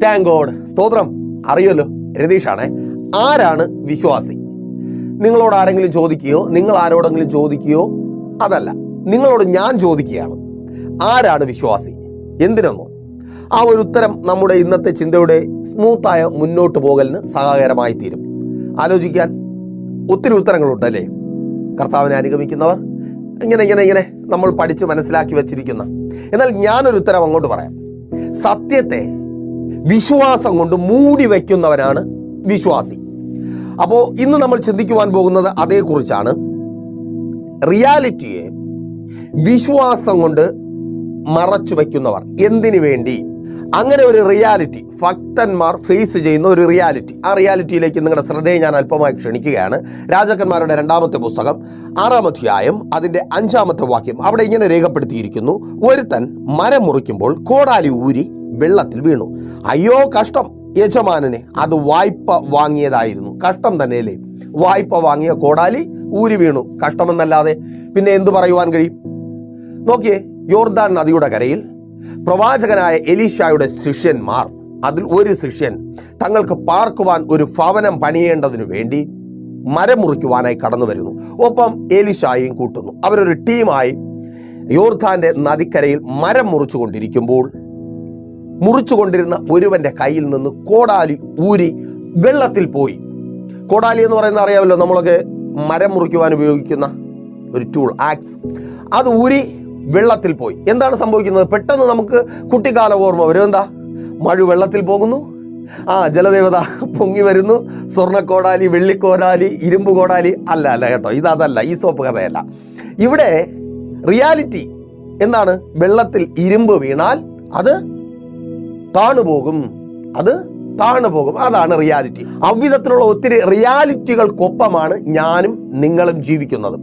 Thank God സ്തോത്രം. അറിയുമല്ലോ രതീഷാണേ. ആരാണ് വിശ്വാസി? നിങ്ങളോട് ആരെങ്കിലും ചോദിക്കുകയോ നിങ്ങൾ ആരോടെങ്കിലും ചോദിക്കുകയോ അതല്ല. നിങ്ങളോട് ഞാൻ ചോദിക്കുകയാണ്. ആരാണ് വിശ്വാസി? എന്തിനൊന്നോ. ആ ഒരു ഉത്തരം നമ്മുടെ ഇന്നത്തെ ചിന്തയുടെ സ്മൂത്തായ മുന്നോട്ട് പോകലിന് സഹായകരമായി തീരും. ആലോചിക്കാൻ ഒത്തിരി ഉത്തരങ്ങളുണ്ട് അല്ലേ കർത്താവിനെ അനുഗമിക്കുന്നവർ. ഇങ്ങനെ ഇങ്ങനെ ഇങ്ങനെ നമ്മൾ പഠിച്ച് മനസ്സിലാക്കി വച്ചിരിക്കുന്ന. എന്നാൽ ഞാനൊരു ഉത്തരം അങ്ങോട്ട് പറയാം. സത്യത്തെ വിശ്വാസം കൊണ്ട് മൂടി വയ്ക്കുന്നവനാണ് വിശ്വാസി. അപ്പോൾ ഇന്ന് നമ്മൾ ചിന്തിക്കുവാൻ പോകുന്നത് അതേക്കുറിച്ചാണ് റിയാലിറ്റിയെ വിശ്വാസം കൊണ്ട് മറച്ചു വയ്ക്കുന്നവർ എന്തിനു വേണ്ടി? അങ്ങനെ ഒരു റിയാലിറ്റി ഭക്തന്മാർ ഫേസ് ചെയ്യുന്ന ഒരു റിയാലിറ്റി. ആ റിയാലിറ്റിയിലേക്ക് നിങ്ങളുടെ ശ്രദ്ധയെ ഞാൻ അല്പമായി ക്ഷണിക്കുകയാണ്. രാജാക്കന്മാരുടെ രണ്ടാമത്തെ പുസ്തകം ആറാം അധ്യായം അതിന്റെ അഞ്ചാമത്തെ വാക്യം. അവിടെ ഇങ്ങനെ രേഖപ്പെടുത്തിയിരിക്കുന്നു. ഒരുത്തൻ മരം മുറിക്കുമ്പോൾ കോടാലി ഊരി വെള്ളത്തിൽ വീണു. അയ്യോ കഷ്ടം. യജമാനനെ അത് വായ്പ വാങ്ങിയതായിരുന്നു. കഷ്ടം തന്നെയല്ലേ? വായ്പ വാങ്ങിയ കോടാലി ഊരി വീണു. കഷ്ടമെന്നല്ലാതെ പിന്നെ എന്തു പറയുവാൻ കഴിയും? നോക്കിയേ യോർദാൻ നദിയുടെ കരയിൽ പ്രവാചകനായ എലീഷായുടെ ശിഷ്യന്മാർ അതിൽ ഒരു ശിഷ്യൻ തങ്ങൾക്ക് പാർക്കുവാൻ ഒരു ഭവനം പണിയേണ്ടതിനു വേണ്ടി മരം മുറിക്കുവാനായി കടന്നു വരുന്നു. ഒപ്പം എലിഷായും കൂട്ടുന്നു. അവരൊരു ടീമായി യോർദാന്റെ നദിക്കരയിൽ മരം മുറിച്ചു കൊണ്ടിരിക്കുമ്പോൾ മുറിച്ചു കൊണ്ടിരുന്ന ഒരുവന്റെ കയ്യിൽ നിന്ന് കോടാലി ഊരി വെള്ളത്തിൽ പോയി. കോടാലി എന്ന് പറയുന്നത് അറിയാമല്ലോ നമ്മളൊക്കെ മരം മുറിക്കുവാൻ ഉപയോഗിക്കുന്ന ഒരു ടൂൾ ആക്സ് അത് ഊരി വെള്ളത്തിൽ പോയി. എന്താണ് സംഭവിക്കുന്നത്? പെട്ടെന്ന് നമുക്ക് കുട്ടിക്കാല ഓർമ്മ വരും. എന്താ? മഴ വെള്ളത്തിൽ പോകുന്നു. ആ ജലദേവത പൊങ്ങി വരുന്നു. സ്വർണക്കോടാലി വെള്ളിക്കോടാലി ഇരുമ്പ് കോടാലി അല്ല അല്ല കേട്ടോ ഇത് അതല്ല ഈ സോപ്പ് കഥയല്ല. ഇവിടെ റിയാലിറ്റി എന്താണ്? വെള്ളത്തിൽ ഇരുമ്പ് വീണാൽ അത് താണുപോകും. അത് താണുപോകും. അതാണ് റിയാലിറ്റി. അവിധത്തിലുള്ള ഒത്തിരി റിയാലിറ്റികൾക്കൊപ്പമാണ് ഞാനും നിങ്ങളും ജീവിക്കുന്നത്.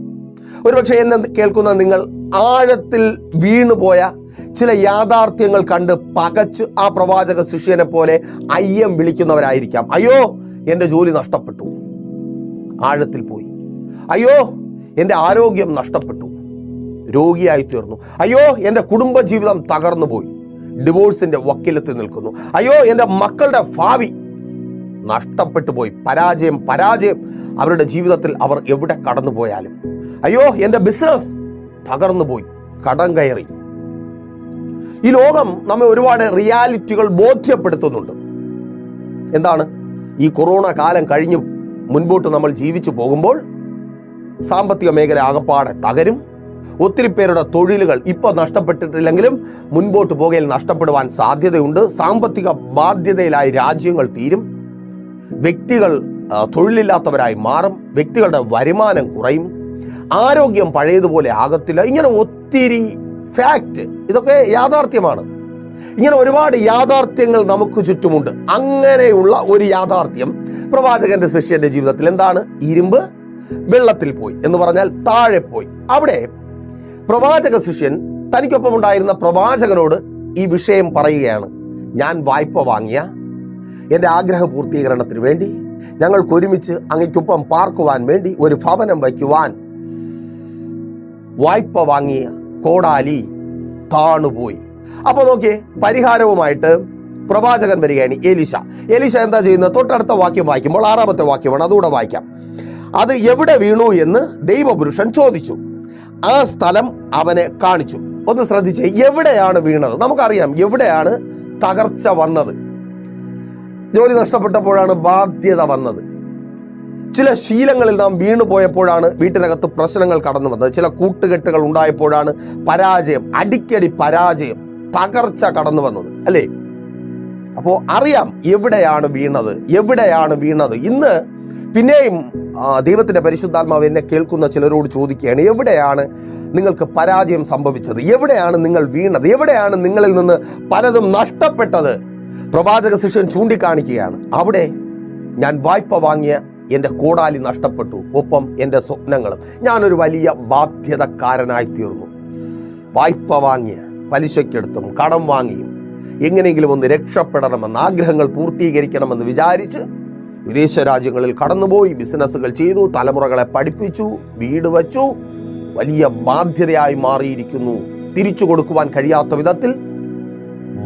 ഒരുപക്ഷെ എന്നെ കേൾക്കുന്ന നിങ്ങൾ ആഴത്തിൽ വീണുപോയ ചില യാഥാർത്ഥ്യങ്ങൾ കണ്ട് പകച്ച് ആ പ്രവാചക ശിഷ്യനെ പോലെ അയ്യം വിളിക്കുന്നവരായിരിക്കാം. അയ്യോ എന്റെ ജോലി നഷ്ടപ്പെട്ടു. ആഴത്തിൽ പോയി. അയ്യോ എന്റെ ആരോഗ്യം നഷ്ടപ്പെട്ടു. രോഗിയായി തീർന്നു. അയ്യോ എന്റെ കുടുംബജീവിതം തകർന്നു പോയി ഡിവോഴ്സിന്റെ വക്കീലത്തിൽ നിൽക്കുന്നു. അയ്യോ എന്റെ മക്കളുടെ ഭാവി നഷ്ടപ്പെട്ടു പോയി. പരാജയം പരാജയം. അവരുടെ ജീവിതത്തിൽ അവർ എവിടെ കടന്നു പോയാലും അയ്യോ എന്റെ ബിസിനസ് തകർന്നു പോയി. കടം കയറി. ഈ ലോകം നമ്മെ ഒരുപാട് റിയാലിറ്റികൾ ബോധ്യപ്പെടുത്തുന്നുണ്ട്. എന്താണ്? ഈ കൊറോണ കാലം കഴിഞ്ഞ് മുൻപോട്ട് നമ്മൾ ജീവിച്ചു പോകുമ്പോൾ സാമ്പത്തിക മേഖല ആകപ്പാടെ തകരും. ഒത്തിരി പേരുടെ തൊഴിലുകൾ ഇപ്പോൾ നഷ്ടപ്പെട്ടിട്ടില്ലെങ്കിലും മുൻപോട്ട് പോകയിൽ നഷ്ടപ്പെടുവാൻ സാധ്യതയുണ്ട്. സാമ്പത്തിക ബാധ്യതയിലായി രാജ്യങ്ങൾ തീരും. വ്യക്തികൾ തൊഴിലില്ലാത്തവരായി മാറും. വ്യക്തികളുടെ വരുമാനം കുറയും. ആരോഗ്യം പഴയതുപോലെ ആകത്തില്ല. ഇങ്ങനെ ഒത്തിരി ഫാക്റ്റ് ഇതൊക്കെ യാഥാർത്ഥ്യമാണ്. ഇങ്ങനെ ഒരുപാട് യാഥാർത്ഥ്യങ്ങൾ നമുക്ക് ചുറ്റുമുണ്ട്. അങ്ങനെയുള്ള ഒരു യാഥാർത്ഥ്യം പ്രവാചകന്റെ ശിഷ്യന്റെ ജീവിതത്തിൽ എന്താണ്? ഇരുമ്പ് വെള്ളത്തിൽ പോയി എന്ന് പറഞ്ഞാൽ താഴെ പോയി. അവിടെ പ്രവാചക ശിഷ്യൻ തനിക്കൊപ്പം ഉണ്ടായിരുന്ന പ്രവാചകനോട് ഈ വിഷയം പറയുകയാണ് ഞാൻ വായ്പ വാങ്ങിയ എന്റെ ആഗ്രഹ പൂർത്തീകരണത്തിന് വേണ്ടി ഞങ്ങൾക്ക് ഒരുമിച്ച് അങ്ങയ്ക്കൊപ്പം പാർക്കുവാൻ വേണ്ടി ഒരു ഭവനം വയ്ക്കുവാൻ വായ്പ വാങ്ങിയ കോടാലി താണുപോയി. അപ്പോൾ നോക്കിയേ പരിഹാരവുമായിട്ട് പ്രവാചകൻ വരികയാണ് എലിഷ എലിഷ എന്താ ചെയ്യുന്നത്? തൊട്ടടുത്ത വാക്യം വായിക്കുമ്പോൾ ആറാമത്തെ വാക്യമാണ് അതുകൂടെ വായിക്കാം. അത് എവിടെ വീണു? എന്ന് ദൈവപുരുഷൻ ചോദിച്ചു. ആ സ്ഥലം അവനെ കാണിച്ചു. ഒന്ന് ശ്രദ്ധിച്ചേ എവിടെയാണ് വീണത്? നമുക്കറിയാം എവിടെയാണ് തകർച്ച വന്നത്? ജോലി നഷ്ടപ്പെട്ടപ്പോഴാണ് ബാധ്യത വന്നത്. ചില ശീലങ്ങളിൽ നാം വീണു പോയപ്പോഴാണ് വീട്ടിനകത്ത് പ്രശ്നങ്ങൾ കടന്നു വന്നത്. ചില കൂട്ടുകെട്ടുകൾ ഉണ്ടായപ്പോഴാണ് പരാജയം അടിക്കടി പരാജയം തകർച്ച കടന്നു വന്നത് അല്ലേ? അപ്പോൾ അറിയാം എവിടെയാണ് വീണത് എവിടെയാണ് വീണത്. ഇന്ന് പിന്നെയും ദൈവത്തിന്റെ പരിശുദ്ധാത്മാവ് എന്നെ കേൾക്കുന്ന ചിലരോട് ചോദിക്കുകയാണ് എവിടെയാണ് നിങ്ങൾക്ക് പരാജയം സംഭവിച്ചത്? എവിടെയാണ് നിങ്ങൾ വീണത്? എവിടെയാണ് നിങ്ങളിൽ നിന്ന് പലതും നഷ്ടപ്പെട്ടത്? പ്രവാചക ശിഷ്യൻ ചൂണ്ടിക്കാണിക്കുകയാണ് അവിടെ ഞാൻ വായ്പ വാങ്ങിയ എന്റെ കോടാലി നഷ്ടപ്പെട്ടു ഒപ്പം എന്റെ സ്വപ്നങ്ങളും. ഞാനൊരു വലിയ ബാധ്യതക്കാരനായി തീർന്നു വായ്പ വാങ്ങിയ പലിശയ്ക്കെടുത്തും കടം വാങ്ങിയും എങ്ങനെയെങ്കിലും ഒന്ന് രക്ഷപ്പെടണമെന്ന് ആഗ്രഹങ്ങൾ പൂർത്തീകരിക്കണമെന്ന് വിചാരിച്ച് വിദേശ രാജ്യങ്ങളിൽ കടന്നുപോയി ബിസിനസ്സുകൾ ചെയ്തു തലമുറകളെ പഠിപ്പിച്ചു വീട് വച്ചു വലിയ ബാധ്യതയായി മാറിയിരിക്കുന്നു. തിരിച്ചു കൊടുക്കുവാൻ കഴിയാത്ത വിധത്തിൽ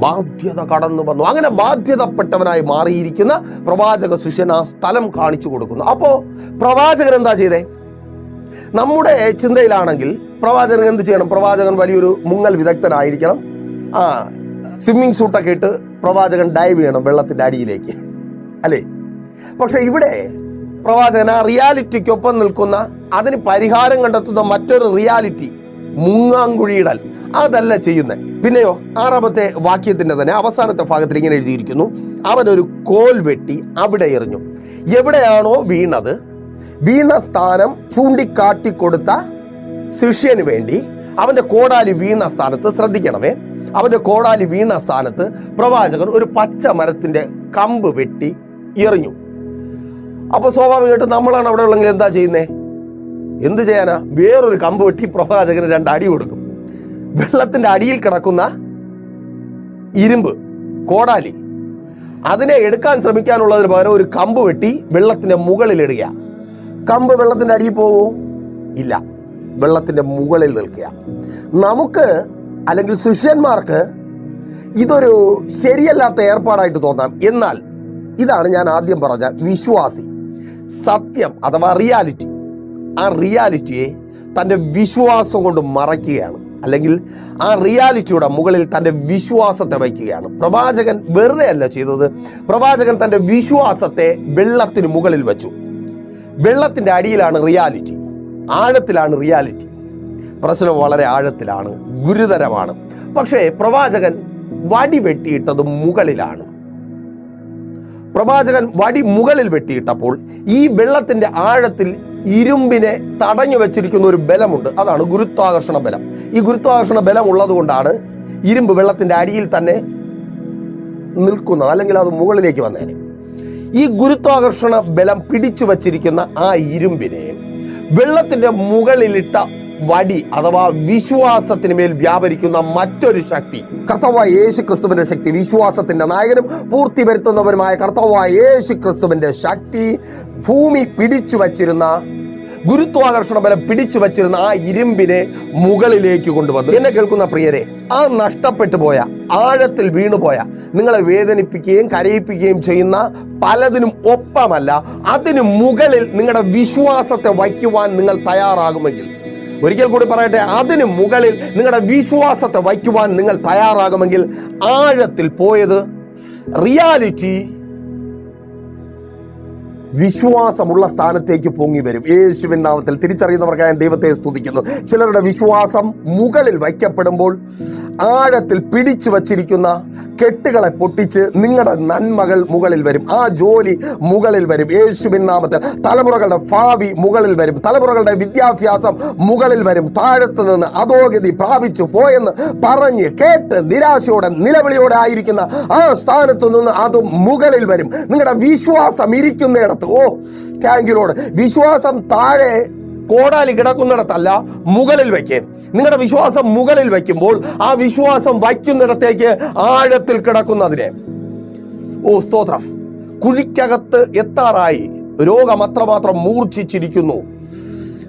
ബാധ്യത കടന്നു വന്നു. അങ്ങനെ ബാധ്യതപ്പെട്ടവനായി മാറിയിരിക്കുന്ന പ്രവാചക ശിഷ്യൻ ആ സ്ഥലം കാണിച്ചു കൊടുക്കുന്നു. അപ്പോൾ പ്രവാചകൻ എന്താ ചെയ്തേ? നമ്മുടെ ചിന്തയിലാണെങ്കിൽ പ്രവാചകൻ എന്ത് ചെയ്യണം? പ്രവാചകൻ വലിയൊരു മുങ്ങൽ വിദഗ്ധനായിരിക്കണം. ആ സ്വിമ്മിങ് സൂട്ടൊക്കെ ഇട്ട് പ്രവാചകൻ ഡൈവ് ചെയ്യണം വെള്ളത്തിന്റെ അടിയിലേക്ക്. അല്ലേ? പക്ഷെ ഇവിടെ പ്രവാചകൻ ആ റിയാലിറ്റിക്കൊപ്പം നിൽക്കുന്ന അതിന് പരിഹാരം കണ്ടെത്തുന്ന മറ്റൊരു റിയാലിറ്റി മുങ്ങാങ്കുഴിയിടൽ. അതല്ല ചെയ്യുന്നത്. പിന്നെയോ ആറാമത്തെ വാക്യത്തിന്റെ തന്നെ അവസാനത്തെ ഭാഗത്തിൽ ഇങ്ങനെ എഴുതിയിരിക്കുന്നു. അവൻ ഒരു കോൽ വെട്ടി അവിടെ എറിഞ്ഞു. എവിടെയാണോ വീണത്? വീണ സ്ഥാനം ചൂണ്ടിക്കാട്ടിക്കൊടുത്ത ശിഷ്യന് വേണ്ടി. അവന്റെ കോടാലി വീണ സ്ഥാനത്ത് ശ്രദ്ധിക്കണമേ. അവന്റെ കോടാലി വീണ സ്ഥാനത്ത് പ്രവാചകൻ ഒരു പച്ച മരത്തിന്റെ കമ്പ് വെട്ടി എറിഞ്ഞു. അപ്പോൾ സ്വാഭാവികമായിട്ടും നമ്മളാണ് അവിടെ ഉള്ളെങ്കിൽ എന്താ ചെയ്യുന്നേ? എന്ത് ചെയ്യാനാ? വേറൊരു കമ്പ് വെട്ടി പ്രവാചകന് രണ്ട് അടി കൊടുക്കും. വെള്ളത്തിന്റെ അടിയിൽ കിടക്കുന്ന ഇരുമ്പ് കോടാലി. അതിനെ എടുക്കാൻ ശ്രമിക്കാനുള്ളതിന് പകരം ഒരു കമ്പ് വെട്ടി വെള്ളത്തിന്റെ മുകളിൽ ഇടുക. കമ്പ് വെള്ളത്തിന്റെ അടിയിൽ പോകൂ ഇല്ല. വെള്ളത്തിന്റെ മുകളിൽ നിൽക്കുക. നമുക്ക് അല്ലെങ്കിൽ ശിഷ്യന്മാർക്ക് ഇതൊരു ശരിയല്ലാത്ത ഏർപ്പാടായിട്ട് തോന്നാം. എന്നാൽ ഇതാണ് ഞാൻ ആദ്യം പറഞ്ഞ വിശ്വാസി. സത്യം അഥവാ റിയാലിറ്റി ആ റിയാലിറ്റിയെ തന്റെ വിശ്വാസം കൊണ്ട് മറയ്ക്കുകയാണ്. അല്ലെങ്കിൽ ആ റിയാലിറ്റിയുടെ മുകളിൽ തന്റെ വിശ്വാസത്തെ വയ്ക്കുകയാണ്. പ്രവാചകൻ വെറുതെ അല്ല ചെയ്തത്. പ്രവാചകൻ തന്റെ വിശ്വാസത്തെ വെള്ളത്തിന് മുകളിൽ വെച്ചു. വെള്ളത്തിന്റെ അടിയിലാണ് റിയാലിറ്റി. ആഴത്തിലാണ് റിയാലിറ്റി. പ്രശ്നം വളരെ ആഴത്തിലാണ് ഗുരുതരമാണ്. പക്ഷേ പ്രവാചകൻ വടി വെട്ടിയിട്ടത് മുകളിലാണ്. പ്രവാചകൻ വടി മുകളിൽ വെട്ടിയിട്ടപ്പോൾ ഈ വെള്ളത്തിന്റെ ആഴത്തിൽ ഇരുമ്പിനെ തടഞ്ഞു വെച്ചിരിക്കുന്ന ഒരു ബലമുണ്ട്. അതാണ് ഗുരുത്വാകർഷണ ബലം. ഈ ഗുരുത്വാകർഷണ ബലം ഉള്ളതുകൊണ്ടാണ് ഇരുമ്പ് വെള്ളത്തിന്റെ അടിയിൽ തന്നെ നിൽക്കുന്നത് അല്ലെങ്കിൽ അത് മുകളിലേക്ക് വന്നേനെ. ഈ ഗുരുത്വാകർഷണ ബലം പിടിച്ചു വച്ചിരിക്കുന്ന ആ ഇരുമ്പിനെ വെള്ളത്തിന്റെ മുകളിലിട്ട വടി അഥവാ വിശ്വാസത്തിന് മേൽ വ്യാപരിക്കുന്ന മറ്റൊരു ശക്തി. കർത്താവായ യേശു ക്രിസ്തുവിന്റെ ശക്തി വിശ്വാസത്തിന്റെ നായകനും പൂർത്തി വരുത്തുന്നവരുമായ കർത്താവായ യേശു ക്രിസ്തുവിന്റെ ശക്തി ഭൂമി പിടിച്ചു വച്ചിരുന്ന ഗുരുത്വാകർഷണ ബലം പിടിച്ചു വച്ചിരുന്ന ആ ഇരുമ്പിനെ മുകളിലേക്ക് കൊണ്ടുവന്നു. എന്നെ കേൾക്കുന്ന പ്രിയരെ ആ നഷ്ടപ്പെട്ടു പോയ ആഴത്തിൽ വീണുപോയ നിങ്ങളെ വേദനിപ്പിക്കുകയും കരയിപ്പിക്കുകയും ചെയ്യുന്ന പലതിനും ഒപ്പമല്ല അതിനു മുകളിൽ നിങ്ങളുടെ വിശ്വാസത്തെ വയ്ക്കുവാൻ നിങ്ങൾ തയ്യാറാകുമെങ്കിൽ ഒരിക്കൽ കൂടി പറയട്ടെ അതിന് മുകളിൽ നിങ്ങളുടെ വിശ്വാസത്തെ വയ്ക്കുവാൻ നിങ്ങൾ തയ്യാറാകുമെങ്കിൽ ആഴത്തിൽ പോയത് റിയാലിറ്റി വിശ്വാസമുള്ള സ്ഥാനത്തേക്ക് പൊങ്ങി വരും. യേശുവിൻ നാമത്തിൽ തിരിച്ചറിയുന്നവർക്കായ ദൈവത്തെ സ്തുതിക്കുന്നു. ചിലരുടെ വിശ്വാസം മുകളിൽ വയ്ക്കപ്പെടുമ്പോൾ ആഴത്തിൽ പിടിച്ചു വച്ചിരിക്കുന്ന കെട്ടുകളെ പൊട്ടിച്ച് നിങ്ങളുടെ നന്മകൾ മുകളിൽ വരും. ആ ജോലി മുകളിൽ വരും. യേശുവിൻ നാമത്തിൽ തലമുറകളുടെ ഭാവി മുകളിൽ വരും. തലമുറകളുടെ വിദ്യാഭ്യാസം മുകളിൽ വരും. താഴത്ത് നിന്ന് അധോഗതി പ്രാപിച്ചു പോയെന്ന് പറഞ്ഞ് കേട്ട് നിരാശയോടെ നിലവിളിയോടെ ആയിരിക്കുന്ന ആ സ്ഥാനത്ത് നിന്ന് അത് മുകളിൽ വരും. നിങ്ങളുടെ വിശ്വാസം ഇരിക്കുന്നിടത്ത് ഓ താങ്കിലോട് വിശ്വാസം താഴെ കോടാലി കിടക്കുന്നിടത്തല്ല മുകളിൽ വയ്ക്കേ. നിങ്ങളുടെ വിശ്വാസം മുകളിൽ വയ്ക്കുമ്പോൾ ആ വിശ്വാസം വയ്ക്കുന്നിടത്തേക്ക് ആഴത്തിൽ കിടക്കുന്നതിനെ. ഓ സ്തോത്രം. കുഴിക്കകത്ത് എത്താറായി. രോഗം അത്രമാത്രം മൂർച്ഛിച്ചിരിക്കുന്നു.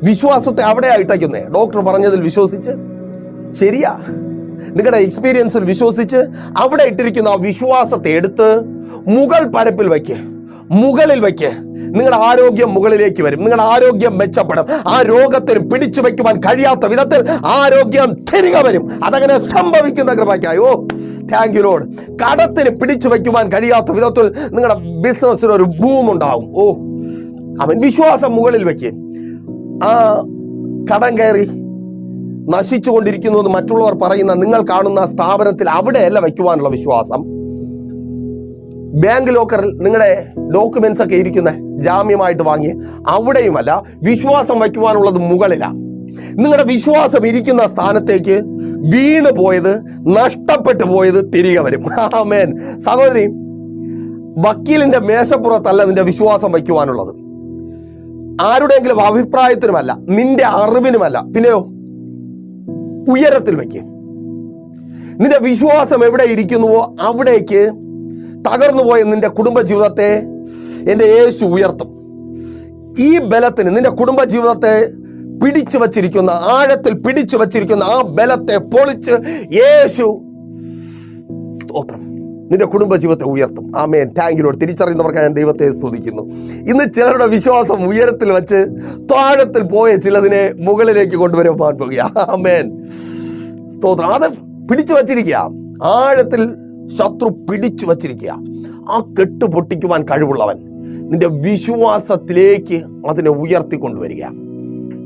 വിശ്വാസത്തെ അവിടെ ഇട്ടയ്ക്കുന്നേ ഡോക്ടർ പറഞ്ഞതിൽ വിശ്വസിച്ച് ശരിയാ. നിങ്ങളുടെ എക്സ്പീരിയൻസിൽ വിശ്വസിച്ച് അവിടെ ഇട്ടിരിക്കുന്ന ആ വിശ്വാസത്തെ എടുത്ത് മുകൾ പരപ്പിൽ വയ്ക്ക്. മുകളിൽ വയ്ക്ക്. നിങ്ങളുടെ ആരോഗ്യം മുകളിലേക്ക് വരും. നിങ്ങളുടെ ആരോഗ്യം മെച്ചപ്പെടും. ആ രോഗത്തിന് പിടിച്ചു വയ്ക്കുവാൻ കഴിയാത്ത വിധത്തിൽ ആരോഗ്യം തിരികെ വരും. അതങ്ങനെ സംഭവിക്കുന്ന കൃപയ്ക്കായി. താങ്ക് യു ലോഡ് കടത്തിന് പിടിച്ചു വയ്ക്കുവാൻ കഴിയാത്ത വിധത്തിൽ നിങ്ങളുടെ ബിസിനസ്സിന് ഒരു ബൂം ഉണ്ടാവും. ഓ അവൻ വിശ്വാസം മുകളിൽ വയ്ക്ക് ആ കടം കയറി നശിച്ചു കൊണ്ടിരിക്കുന്നു എന്ന് മറ്റുള്ളവർ പറയുന്ന നിങ്ങൾ കാണുന്ന സ്ഥാപനത്തിൽ അവിടെയല്ല വയ്ക്കുവാനുള്ള വിശ്വാസം. ബാങ്ക് ലോക്കറിൽ നിങ്ങളുടെ ഡോക്യുമെന്റ്സ് ഒക്കെ ഇരിക്കുന്ന. ജാമ്യമായിട്ട് വാങ്ങി അവിടെയുമല്ല വിശ്വാസം വയ്ക്കുവാനുള്ളത് മുകളിലാണ് നിങ്ങളുടെ വിശ്വാസം ഇരിക്കുന്ന സ്ഥാനത്തേക്ക് വീണ് പോയത് നഷ്ടപ്പെട്ടു പോയത് തിരികെ വരും. ആമേൻ. സഹോദരി വക്കീലിന്റെ മേശപ്പുറത്തല്ല നിന്റെ വിശ്വാസം വയ്ക്കുവാനുള്ളത്. ആരുടെയെങ്കിലും അഭിപ്രായത്തിനുമല്ല നിന്റെ അറിവിനുമല്ല പിന്നെയോ ഉയരത്തിൽ വയ്ക്കും. നിന്റെ വിശ്വാസം എവിടെ ഇരിക്കുന്നുവോ അവിടേക്ക് തകർന്നു പോയ നിന്റെ കുടുംബജീവിതത്തെ എന്റെ യേശു ഉയർത്തും. ഈ ബലത്തിന് നിന്റെ കുടുംബജീവിതത്തെ പിടിച്ചു വച്ചിരിക്കുന്ന ആഴത്തിൽ പിടിച്ചു വച്ചിരിക്കുന്ന ആ ബലത്തെ പൊളിച്ച് യേശു സ്തോത്രം. നിന്റെ കുടുംബ ജീവിതത്തെ ഉയർത്തും. ആമേൻ. താങ്കിലോട് തിരിച്ചറിയുന്നവർക്ക് ഞാൻ ദൈവത്തെ സ്തുതിക്കുന്നു. ഇന്ന് ചിലരുടെ വിശ്വാസം ഉയരത്തിൽ വെച്ച് താഴത്തിൽ പോയ ചിലതിനെ മുകളിലേക്ക് കൊണ്ടുവരുവാൻ പോകുക. ആമേൻ. സ്തോത്രം. അത് പിടിച്ചു വച്ചിരിക്കുക. ആഴത്തിൽ ശത്രു പിടിച്ചു വച്ചിരിക്കുക. ആ കെട്ട് പൊട്ടിക്കുവാൻ കഴിവുള്ളവൻ നിന്റെ വിശ്വാസത്തിലേക്ക് അതിനെ ഉയർത്തിക്കൊണ്ടുവരിക.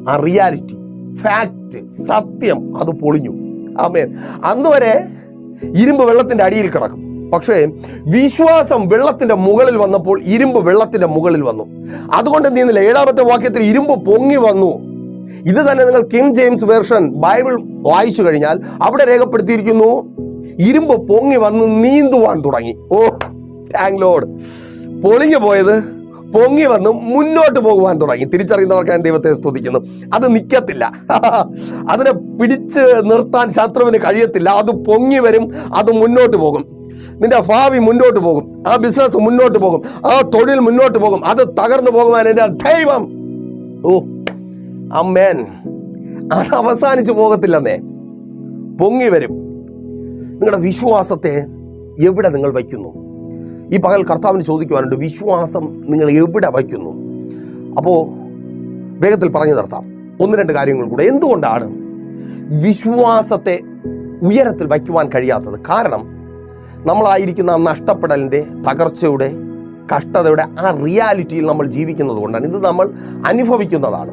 ആ റിയാലിറ്റി ഫാക്റ്റ് സത്യം അത് പൊളിഞ്ഞു. ആമേൻ. അന്ന് വരെ ഇരുമ്പ് വെള്ളത്തിന്റെ അടിയിൽ കിടക്കും. പക്ഷേ വിശ്വാസം വെള്ളത്തിന്റെ മുകളിൽ വന്നപ്പോൾ ഇരുമ്പ് വെള്ളത്തിന്റെ മുകളിൽ വന്നു. അതുകൊണ്ട് നീ ചെയ്യുന്നില്ല? ഏഴാമത്തെ വാക്യത്തിൽ ഇരുമ്പ് പൊങ്ങി വന്നു. ഇത് തന്നെ നിങ്ങൾ കിങ് ജെയിംസ് വേർഷൻ ബൈബിൾ വായിച്ചു കഴിഞ്ഞാൽ അവിടെ രേഖപ്പെടുത്തിയിരിക്കുന്നു ഇരുമ്പ് പൊങ്ങി വന്ന് നീന്തുവാൻ തുടങ്ങി. ഓ താങ്ക് ലോഡ് പൊളിഞ്ഞു പോയത് പൊങ്ങി വന്ന് മുന്നോട്ട് പോകുവാൻ തുടങ്ങി. തിരിച്ചറിയുന്നവർക്ക് ഞാൻ ദൈവത്തെ സ്തുതിക്കുന്നു. അത് നിൽക്കത്തില്ല അതിനെ പിടിച്ച് നിർത്താൻ ശത്രുവിന് കഴിയത്തില്ല. അത് പൊങ്ങി വരും അത് മുന്നോട്ട് പോകും. നിന്റെ ഭാവി മുന്നോട്ട് പോകും. ആ ബിസിനസ് മുന്നോട്ട് പോകും. ആ തൊഴിൽ മുന്നോട്ട് പോകും. അത് തകർന്നു പോകുവാൻ എന്റെ ദൈവം. ഓ അമ്മേൻ അത് അവസാനിച്ചു പോകത്തില്ലെന്നേ. പൊങ്ങി വരും. നിങ്ങളുടെ വിശ്വാസത്തെ എവിടെ നിങ്ങൾ വയ്ക്കുന്നു? ഈ പകൽ കർത്താവിന് ചോദിക്കുവാനുണ്ട് വിശ്വാസം നിങ്ങൾ എവിടെ വയ്ക്കുന്നു? അപ്പോൾ വേഗത്തിൽ പറഞ്ഞു നിർത്താം ഒന്ന് രണ്ട് കാര്യങ്ങൾ കൂടെ. എന്തുകൊണ്ടാണ് വിശ്വാസത്തെ ഉയരത്തിൽ വയ്ക്കുവാൻ കഴിയാത്തത്? കാരണം നമ്മളായിരിക്കുന്ന ആ നഷ്ടപ്പെടലിന്റെ തകർച്ചയുടെ കഷ്ടതയുടെ ആ റിയാലിറ്റിയിൽ നമ്മൾ ജീവിക്കുന്നത് കൊണ്ടാണ്. ഇത് നമ്മൾ അനുഭവിക്കുന്നതാണ്.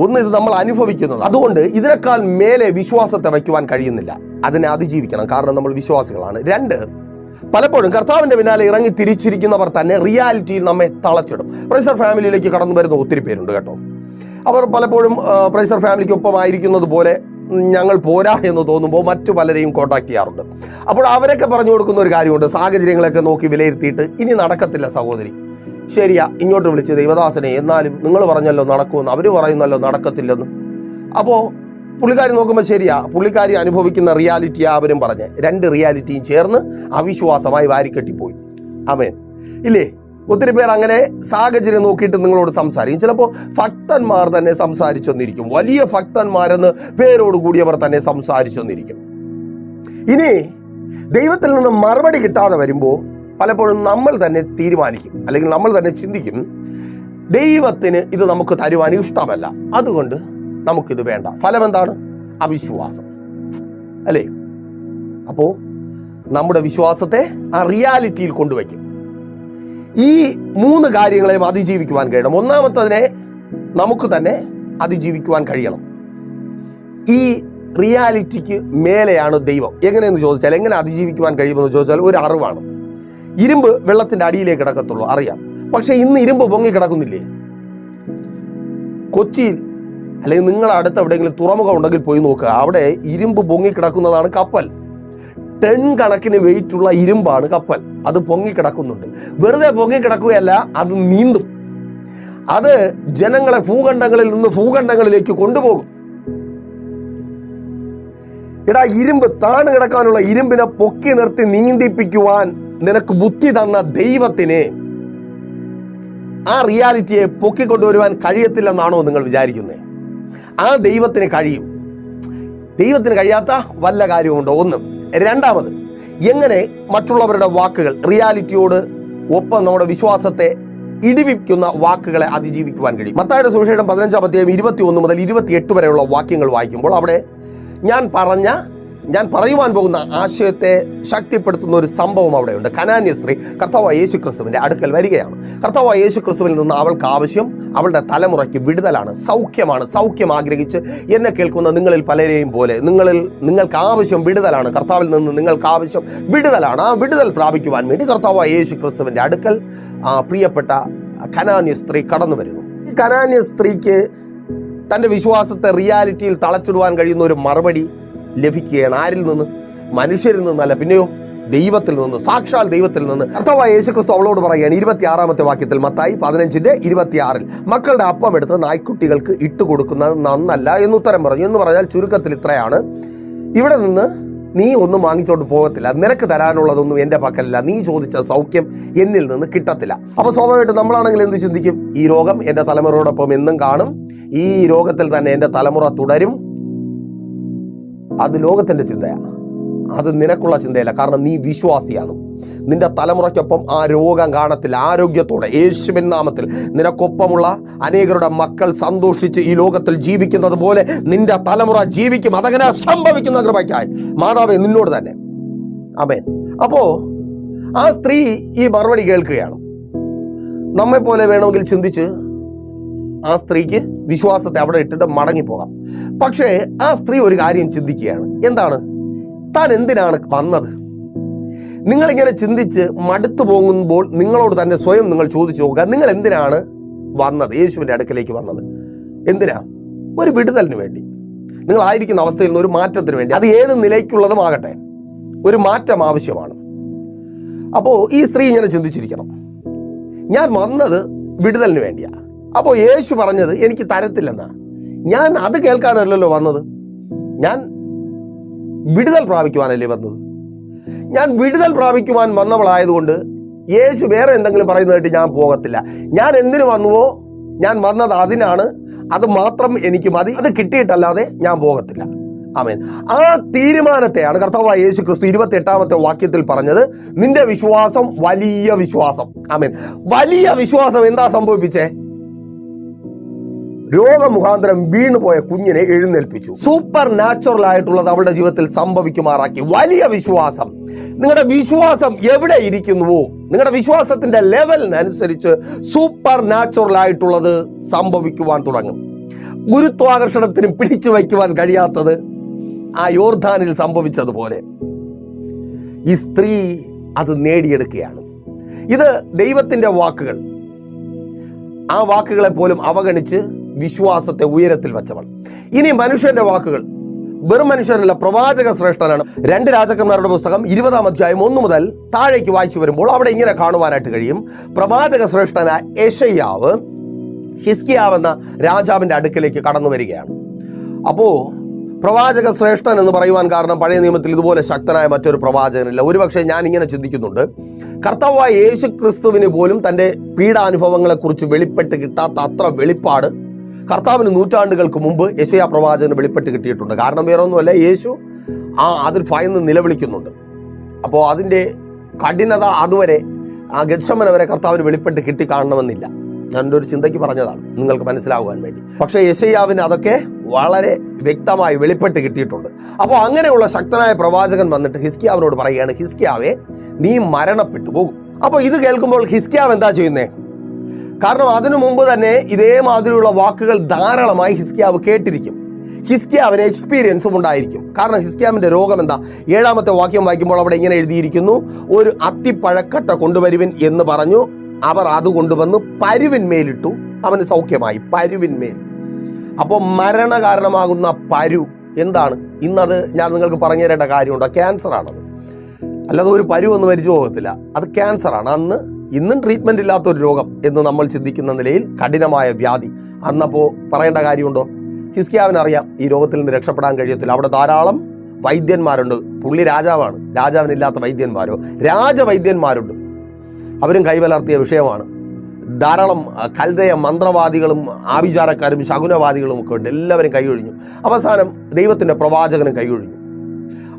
ഒന്ന് ഇത് നമ്മൾ അനുഭവിക്കുന്നത്. അതുകൊണ്ട് ഇതിനേക്കാൾ മേലെ വിശ്വാസത്തെ വയ്ക്കുവാൻ കഴിയുന്നില്ല. അതിനെ അതിജീവിക്കണം. കാരണം നമ്മൾ വിശ്വാസികളാണ്. രണ്ട് പലപ്പോഴും കർത്താവിന്റെ പിന്നാലെ ഇറങ്ങി തിരിച്ചിരിക്കുന്നവർ തന്നെ റിയാലിറ്റിയിൽ നമ്മെ തളച്ചിടും. പ്രൈസർ ഫാമിലിയിലേക്ക് കടന്നു വരുന്ന ഒത്തിരി പേരുണ്ട് കേട്ടോ. അവർ പലപ്പോഴും പ്രൈസർ ഫാമിലിക്ക് ഒപ്പമായിരിക്കുന്നത് പോലെ ഞങ്ങൾ പോരാ എന്ന് തോന്നുമ്പോൾ മറ്റു പലരെയും കോൺടാക്ട് ചെയ്യാറുണ്ട്. അപ്പോൾ അവരൊക്കെ പറഞ്ഞു കൊടുക്കുന്ന ഒരു കാര്യമുണ്ട്. സാഹചര്യങ്ങളൊക്കെ നോക്കി വിലയിരുത്തിയിട്ട് ഇനി നടക്കത്തില്ല സഹോദരി. ശരിയാ ഇങ്ങോട്ട് വിളിച്ച് ദൈവദാസനെ എന്നാലും നിങ്ങൾ പറഞ്ഞല്ലോ നടക്കുമെന്ന് അവർ പറയുന്നല്ലോ നടക്കത്തില്ലെന്ന്. അപ്പോൾ പുള്ളിക്കാരി നോക്കുമ്പോൾ ശരിയാ. പുള്ളിക്കാരി അനുഭവിക്കുന്ന റിയാലിറ്റി അവരും പറഞ്ഞ്. രണ്ട് റിയാലിറ്റിയും ചേർന്ന് അവിശ്വാസമായി വാരിക്കെട്ടിപ്പോയി. അമേൻ ഇല്ലേ? ഒത്തിരി പേർ അങ്ങനെ സാഹചര്യം നോക്കിയിട്ട് നിങ്ങളോട് സംസാരിക്കും. ചിലപ്പോൾ ഭക്തന്മാർ തന്നെ സംസാരിച്ചെന്നിരിക്കും. വലിയ ഭക്തന്മാരെന്ന് പേരോട് കൂടിയവർ തന്നെ സംസാരിച്ചെന്നിരിക്കും. ഇനി ദൈവത്തിൽ നിന്ന് മറുപടി കിട്ടാതെ വരുമ്പോൾ പലപ്പോഴും നമ്മൾ തന്നെ തീരുമാനിക്കും. അല്ലെങ്കിൽ നമ്മൾ തന്നെ ചിന്തിക്കും. ദൈവത്തിന് ഇത് നമുക്ക് തരുവാൻ ഇഷ്ടമല്ല. അതുകൊണ്ട് നമുക്കിത് വേണ്ട. ഫലം എന്താണ് അവിശ്വാസം. അല്ലേ? അപ്പോൾ നമ്മുടെ വിശ്വാസത്തെ ആ റിയാലിറ്റിയിൽ കൊണ്ടുവയ്ക്കും. ഈ മൂന്ന് കാര്യങ്ങളെയും അതിജീവിക്കുവാൻ കഴിയണം. ഒന്നാമത്തതിനെ നമുക്ക് തന്നെ അതിജീവിക്കുവാൻ കഴിയണം. ഈ റിയാലിറ്റിക്ക് മേലെയാണ് ദൈവം. എങ്ങനെയെന്ന് ചോദിച്ചാൽ എങ്ങനെ അതിജീവിക്കുവാൻ കഴിയുമെന്ന് ചോദിച്ചാൽ ഒരു അറിവാണ്. ഇരുമ്പ് വെള്ളത്തിന്റെ അടിയിലേക്ക് കിടക്കത്തുള്ളൂ അറിയാം. പക്ഷേ ഇന്ന് ഇരുമ്പ് പൊങ്ങി കിടക്കുന്നില്ലേ കൊച്ചിയിൽ അല്ലെങ്കിൽ നിങ്ങൾ അടുത്ത് എവിടെയെങ്കിലും തുറമുഖം ഉണ്ടെങ്കിൽ പോയി നോക്കുക. അവിടെ ഇരുമ്പ് പൊങ്ങിക്കിടക്കുന്നതാണ് കപ്പൽ. ടൺ കണക്കിന് വെയിറ്റ് ഉള്ള ഇരുമ്പാണ് കപ്പൽ. അത് പൊങ്ങിക്കിടക്കുന്നുണ്ട് വെറുതെ പൊങ്ങിക്കിടക്കുകയല്ല അത് നീന്തും. അത് ജനങ്ങളെ ഭൂഖണ്ഡങ്ങളിൽ നിന്ന് ഭൂഖണ്ഡങ്ങളിലേക്ക് കൊണ്ടുപോകും. എടാ ഇരുമ്പ് താണു കിടക്കാനുള്ള ഇരുമ്പിനെ പൊക്കി നിർത്തി നീന്തിപ്പിക്കുവാൻ നിനക്ക് ബുദ്ധി തന്ന ദൈവത്തിന് ആ റിയാലിറ്റിയെ പൊക്കിക്കൊണ്ടുവരുവാൻ കഴിയത്തില്ലെന്നാണോ നിങ്ങൾ വിചാരിക്കുന്നത് ആ ദൈവത്തിന് കഴിയും. ദൈവത്തിന് കഴിയാത്ത വല്ല കാര്യമുണ്ടോ? ഒന്ന്. രണ്ടാമത് എങ്ങനെ മറ്റുള്ളവരുടെ വാക്കുകൾ റിയാലിറ്റിയോട് ഒപ്പം നമ്മുടെ വിശ്വാസത്തെ ഇടിവിക്കുന്ന വാക്കുകളെ അതിജീവിക്കുവാൻ കഴിയും? മത്തായുടെ സുവിശേഷം പതിനഞ്ചാം അധ്യായം ഇരുപത്തി ഒന്ന് മുതൽ ഇരുപത്തിയെട്ട് വരെയുള്ള വാക്യങ്ങൾ വായിക്കുമ്പോൾ അവിടെ ഞാൻ പറഞ്ഞ ഞാൻ പറയുവാൻ പോകുന്ന ആശയത്തെ ശക്തിപ്പെടുത്തുന്ന ഒരു സംഭവം അവിടെയുണ്ട്. കനാന്യ സ്ത്രീ കർത്താവ് യേശു ക്രിസ്തുവിന്റെ അടുക്കൽ വരികയാണ്. കർത്താവ് യേശു ക്രിസ്തുവിൽ നിന്ന് അവൾക്ക് ആവശ്യം അവളുടെ തലമുറയ്ക്ക് വിടുതലാണ് സൗഖ്യമാണ് സൗഖ്യം ആഗ്രഹിച്ച് എന്നെ കേൾക്കുന്ന നിങ്ങളിൽ പലരെയും പോലെ നിങ്ങളിൽ നിങ്ങൾക്ക് ആവശ്യം വിടുതലാണ്. കർത്താവിൽ നിന്ന് നിങ്ങൾക്ക് ആവശ്യം വിടുതലാണ്. ആ വിടുതൽ പ്രാപിക്കുവാൻ വേണ്ടി കർത്താവ് യേശു ക്രിസ്തുവിന്റെ അടുക്കൽ ആ പ്രിയപ്പെട്ട കനാന്യ സ്ത്രീ കടന്നു വരുന്നു. ഈ കനാന്യ സ്ത്രീക്ക് തന്റെ വിശ്വാസത്തെ റിയാലിറ്റിയിൽ തളച്ചിടുവാൻ കഴിയുന്ന ഒരു മറുപടി ലഭിക്കുകയാണ്. ആരിൽ നിന്ന്? മനുഷ്യരിൽ നിന്നല്ല പിന്നെയോ ദൈവത്തിൽ നിന്ന് സാക്ഷാൽ ദൈവത്തിൽ നിന്ന്. അഥവാ യേശുക്രിസ്തു അവളോട് പറയുകയാണ് ഇരുപത്തിയാറാമത്തെ വാക്യത്തിൽ മത്തായി പതിനഞ്ചിന്റെ ഇരുപത്തിയാറിൽ മക്കളുടെ അപ്പം എടുത്ത് നായ്ക്കുട്ടികൾക്ക് ഇട്ടുകൊടുക്കുന്നത് നന്നല്ല എന്ന് ഉത്തരം പറഞ്ഞു. എന്ന് പറഞ്ഞാൽ ചുരുക്കത്തിൽ ഇത്രയാണ്. ഇവിടെ നിന്ന് നീ ഒന്നും വാങ്ങിച്ചോണ്ട് പോകത്തില്ല. നിനക്ക് തരാനുള്ളതൊന്നും എന്റെ പക്കലില്ല. നീ ചോദിച്ച സൗഖ്യം എന്നിൽ നിന്ന് കിട്ടത്തില്ല. അപ്പോൾ സ്വാഭാവികമായിട്ട് നമ്മളാണെങ്കിൽ എന്ത് ചിന്തിക്കും? ഈ രോഗം എന്റെ തലമുറയോടൊപ്പം എന്നും കാണും. ഈ രോഗത്തിൽ തന്നെ എന്റെ തലമുറ തുടരും. അത് ലോകത്തിന്റെ ചിന്തയാണ് അത് നിനക്കുള്ള ചിന്തയല്ല. കാരണം നീ വിശ്വാസിയാണ്. നിന്റെ തലമുറയ്ക്കൊപ്പം ആ രോഗം കാണത്തിൽ ആരോഗ്യത്തോടെ യേശുവിൻ നാമത്തിൽ നിനക്കൊപ്പമുള്ള അനേകരുടെ മക്കൾ സന്തോഷിച്ച് ഈ ലോകത്തിൽ ജീവിക്കുന്നത് പോലെ നിന്റെ തലമുറ ജീവിക്കും. അതങ്ങനെ സംഭവിക്കുന്ന കൃപയ്ക്കായി. മാതാവ് നിന്നോട് തന്നെ. അമേൻ അപ്പോ ആ സ്ത്രീ ഈ മറുപടി കേൾക്കുകയാണ്. നമ്മെ പോലെ വേണമെങ്കിൽ ചിന്തിച്ച് ആ സ്ത്രീക്ക് വിശ്വാസത്തെ അവിടെ ഇട്ടിട്ട് മടങ്ങിപ്പോകാം പക്ഷേ ആ സ്ത്രീ ഒരു കാര്യം ചിന്തിക്കുകയാണ്. എന്താണ്? താൻ എന്തിനാണ് വന്നത്? നിങ്ങളിങ്ങനെ ചിന്തിച്ച് മടുത്തു പോകുമ്പോൾ നിങ്ങളോട് തന്നെ സ്വയം നിങ്ങൾ ചോദിച്ചു നോക്കുക നിങ്ങൾ എന്തിനാണ് വന്നത്? യേശുവിന്റെ അടുക്കലേക്ക് വന്നത്. എന്തിനാ? ഒരു വിടുതലിന് വേണ്ടി. നിങ്ങളായിരിക്കുന്ന അവസ്ഥയിൽ നിന്ന് ഒരു മാറ്റത്തിന് വേണ്ടി. അത് ഏത് നിലയ്ക്കുള്ളതുമാകട്ടെ ഒരു മാറ്റം ആവശ്യമാണ്. അപ്പോൾ ഈ സ്ത്രീ ഇങ്ങനെ ചിന്തിച്ചിരിക്കണം. ഞാൻ വന്നത് വിടുതലിന് വേണ്ടിയാ. അപ്പോൾ യേശു പറഞ്ഞത് എനിക്ക് തരത്തില്ലെന്നാ. ഞാൻ അത് കേൾക്കാനല്ലല്ലോ വന്നത്. ഞാൻ വിടുതൽ പ്രാപിക്കുവാനല്ലേ വന്നത്. ഞാൻ വിടുതൽ പ്രാപിക്കുവാൻ വന്നവളായതുകൊണ്ട് യേശു വേറെ എന്തെങ്കിലും പറയുന്നതായിട്ട് ഞാൻ പോകത്തില്ല. ഞാൻ എന്തിനു വന്നുവോ? ഞാൻ വന്നത് അതിനാണ്. അത് മാത്രം എനിക്ക് മതി. അത് കിട്ടിയിട്ടല്ലാതെ ഞാൻ പോകത്തില്ല. ആമേൻ. ആ തീരുമാനത്തെയാണ് കർത്താവായ യേശു ക്രിസ്തു ഇരുപത്തി എട്ടാമത്തെ വാക്യത്തിൽ പറഞ്ഞത്. നിന്റെ വിശ്വാസം വലിയ വിശ്വാസം. ആമേൻ. വലിയ വിശ്വാസം എന്താ സംഭവിപ്പിച്ചേ? രോഗമുഖാന്തരം വീണുപോയ കുഞ്ഞിനെ എഴുന്നേൽപ്പിച്ചു. സൂപ്പർ നാച്ചുറൽ ആയിട്ടുള്ളത് അവളുടെ ജീവിതത്തിൽ സംഭവിക്കുമാറാക്കി. വലിയ വിശ്വാസം. നിങ്ങളുടെ വിശ്വാസം എവിടെ ഇരിക്കുന്നുവോ നിങ്ങളുടെ വിശ്വാസത്തിന്റെ ലെവലിനനുസരിച്ച് സൂപ്പർ നാച്ചുറൽ ആയിട്ടുള്ളത് സംഭവിക്കുവാൻ തുടങ്ങും. ഗുരുത്വാകർഷണത്തിന് പിടിച്ചു വയ്ക്കുവാൻ കഴിയാത്തത് ആ യോർധാനിൽ സംഭവിച്ചതുപോലെ. ഈ സ്ത്രീ അത് നേടിയെടുക്കുകയാണ്. ഇത് ദൈവത്തിന്റെ വാക്കുകൾ. ആ വാക്കുകളെ പോലും അവഗണിച്ച് വിശ്വാസത്തെ ഉയരത്തിൽ വച്ചവൾ. ഇനി മനുഷ്യന്റെ വാക്കുകൾ. വെറും മനുഷ്യനല്ല പ്രവാചക ശ്രേഷ്ഠനാണ്. രണ്ട് രാജാക്കന്മാരുടെ പുസ്തകം ഇരുപതാം അധ്യായം ഒന്ന് മുതൽ താഴേക്ക് വായിച്ചു വരുമ്പോൾ അവിടെ ഇങ്ങനെ കാണുവാനായിട്ട് കഴിയും. പ്രവാചക ശ്രേഷ്ഠനായ യശയ്യാവ് ഹിസ്കിയാവ് എന്ന രാജാവിന്റെ അടുക്കിലേക്ക് കടന്നു വരികയാണ്. അപ്പോൾ പ്രവാചക ശ്രേഷ്ഠൻ എന്ന് പറയുവാൻ കാരണം പഴയ നിയമത്തിൽ ഇതുപോലെ ശക്തനായ മറ്റൊരു പ്രവാചകനില്ല. ഒരുപക്ഷെ ഞാൻ ഇങ്ങനെ ചിന്തിക്കുന്നുണ്ട്. കർത്താവായ യേശു ക്രിസ്തുവിന് പോലും തന്റെ പീഡാനുഭവങ്ങളെക്കുറിച്ച് വെളിപ്പെട്ട് കിട്ടാത്ത അത്ര വെളിപ്പാട് കർത്താവിന് നൂറ്റാണ്ടുകൾക്ക് മുമ്പ് യശയാ പ്രവാചകന് വെളിപ്പെട്ട് കിട്ടിയിട്ടുണ്ട്. കാരണം വേറെ ഒന്നുമല്ല യേശു ആ അതിൽ ഭയന്ന് നിലവിളിക്കുന്നുണ്ട്. അപ്പോൾ അതിന്റെ കഠിനത അതുവരെ ആ ഗജമന വരെ കർത്താവിന് വെളിപ്പെട്ട് കിട്ടിക്കാണണമെന്നില്ല ഞാൻ എന്റെ ഒരു ചിന്തയ്ക്ക് പറഞ്ഞതാണ് നിങ്ങൾക്ക് മനസ്സിലാകുവാൻ വേണ്ടി. പക്ഷേ യശയ്യാവിന് അതൊക്കെ വളരെ വ്യക്തമായി വെളിപ്പെട്ട് കിട്ടിയിട്ടുണ്ട്. അപ്പോൾ അങ്ങനെയുള്ള ശക്തനായ പ്രവാചകൻ വന്നിട്ട് ഹിസ്കിയാവിനോട് പറയുകയാണ് ഹിസ്കിയാവെ നീ മരണപ്പെട്ടു പോകും. അപ്പോൾ ഇത് കേൾക്കുമ്പോൾ ഹിസ്കിയാവ് എന്താ ചെയ്യുന്നേ? കാരണം അതിനു മുമ്പ് തന്നെ ഇതേമാതിരിയുള്ള വാക്കുകൾ ധാരാളമായി ഹിസ്കിയാവ് കേട്ടിരിക്കും. ഹിസ്കിയാവിന് എക്സ്പീരിയൻസും ഉണ്ടായിരിക്കും. കാരണം ഹിസ്കിയാവിന്റെ രോഗം എന്താ? ഏഴാമത്തെ വാക്യം വായിക്കുമ്പോൾ അവിടെ ഇങ്ങനെ എഴുതിയിരിക്കുന്നു ഒരു അത്തിപ്പഴക്കട്ട കൊണ്ടുവരുവിൻ എന്ന് പറഞ്ഞു. അവർ അത് കൊണ്ടുവന്ന് പരുവിന്മേലിട്ടു. അവന് സൗഖ്യമായി പരുവിന്മേൽ. അപ്പോൾ മരണകാരണമാകുന്ന പരു എന്താണ്? ഇന്നത് ഞാൻ നിങ്ങൾക്ക് പറഞ്ഞു തരേണ്ട കാര്യമുണ്ടോ? ക്യാൻസർ ആണത് അല്ലാതെ ഒരു പരു ഒന്ന് മരിച്ചു പോകത്തില്ല. അത് ക്യാൻസറാണ്. അന്ന് ഇന്നും ട്രീറ്റ്മെന്റ് ഇല്ലാത്ത ഒരു രോഗം എന്ന് നമ്മൾ ചിന്തിക്കുന്ന നിലയിൽ കഠിനമായ വ്യാധി. അന്നപ്പോൾ പറയേണ്ട കാര്യമുണ്ടോ? ഹിസ്കിയാവിനറിയാം ഈ രോഗത്തിൽ നിന്ന് രക്ഷപ്പെടാൻ കഴിയത്തില്ല. അവിടെ ധാരാളം വൈദ്യന്മാരുണ്ട്. പുള്ളി രാജാവാണ്. രാജാവിനില്ലാത്ത വൈദ്യന്മാരോ? രാജവൈദ്യന്മാരുണ്ട്. അവരും കൈവലർത്തിയ വിഷയമാണ്. ധാരാളം കൽതയ മന്ത്രവാദികളും ആഭിചാരക്കാരും ശകുനവാദികളും ഒക്കെ ഉണ്ട്. എല്ലാവരും കൈയൊഴിഞ്ഞു അവസാനം ദൈവത്തിന്റെ പ്രവാചകനും കൈയൊഴിഞ്ഞു